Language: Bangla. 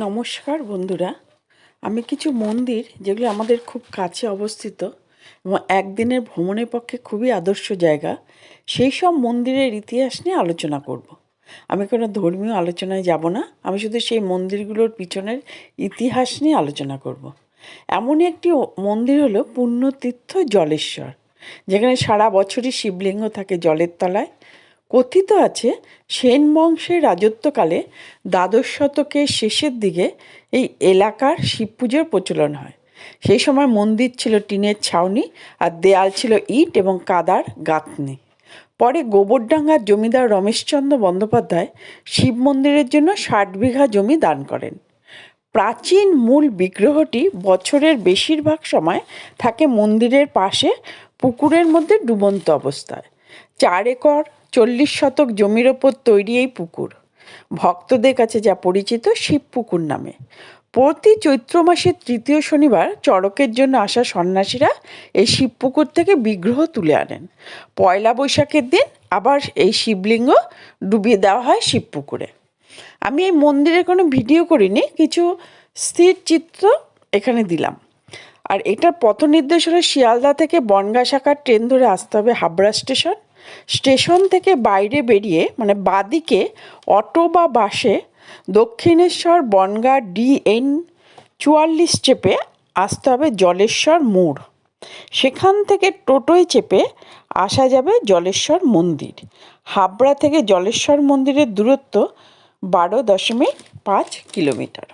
নমস্কার বন্ধুরা আমি কিছু মন্দির যেগুলো আমাদের খুব কাছে অবস্থিত এবং একদিনের ভ্রমণের পক্ষে খুবই আদর্শ জায়গা, সেই সব মন্দিরের ইতিহাস নিয়ে আলোচনা করব। আমি কোনো ধর্মীয় আলোচনায় যাব না, আমি শুধু সেই মন্দিরগুলোর পিছনের ইতিহাস নিয়ে আলোচনা করব। এমনই একটি মন্দির হলো পুণ্যতীর্থ জলেশ্বর, যেখানে সারা বছরই শিবলিঙ্গ থাকে জলের তলায় কথিত আছে, সেন বংশের রাজত্বকালে দ্বাদশ শতকের শেষের দিকে এই এলাকার শিব পুজোর প্রচলন হয়। সেই সময় মন্দির ছিল টিনের ছাউনি আর দেয়াল ছিল ইট এবং কাদার গাঁথনি। পরে গোবরডাঙ্গার জমিদার রমেশচন্দ্র বন্দ্যোপাধ্যায় শিব মন্দিরের জন্য ষাট বিঘা জমি দান করেন। প্রাচীন মূল বিগ্রহটি বছরের বেশিরভাগ সময় থাকে মন্দিরের পাশে পুকুরের মধ্যে ডুবন্ত অবস্থায়। চার একর, চল্লিশ শতক জমির ওপর তৈরি এই পুকুর। ভক্তদের কাছে যা পরিচিত শিব পুকুর নামে। প্রতি চৈত্র মাসের তৃতীয় শনিবার চড়কের জন্য আসা সন্ন্যাসীরা এই শিব পুকুর থেকে বিগ্রহ তুলে আনেন। পয়লা বৈশাখের দিন আবার এই শিবলিঙ্গ ডুবিয়ে দেওয়া হয় শিব পুকুরে। আমি এই মন্দিরের কোনো ভিডিও করিনি, কিছু স্থির চিত্র এখানে দিলাম। আর এটার পথ নির্দেশ হলো শিয়ালদা থেকে বনগাঁ শাখার ট্রেন ধরে আসতে হবে হাবড়া স্টেশন। স্টেশন থেকে বাইরে বেরিয়ে মানে বাদিকে অটো বা বাসে দক্ষিণেশ্বর, বনগাঁ, ডিএন চুয়াল্লিশ চেপে আসতে হবে জলেশ্বর মোড়। সেখান থেকে টোটোয় চেপে আসা যাবে জলেশ্বর মন্দির। হাবড়া থেকে জলেশ্বর মন্দিরের দূরত্ব বারো দশমিক পাঁচ কিলোমিটার।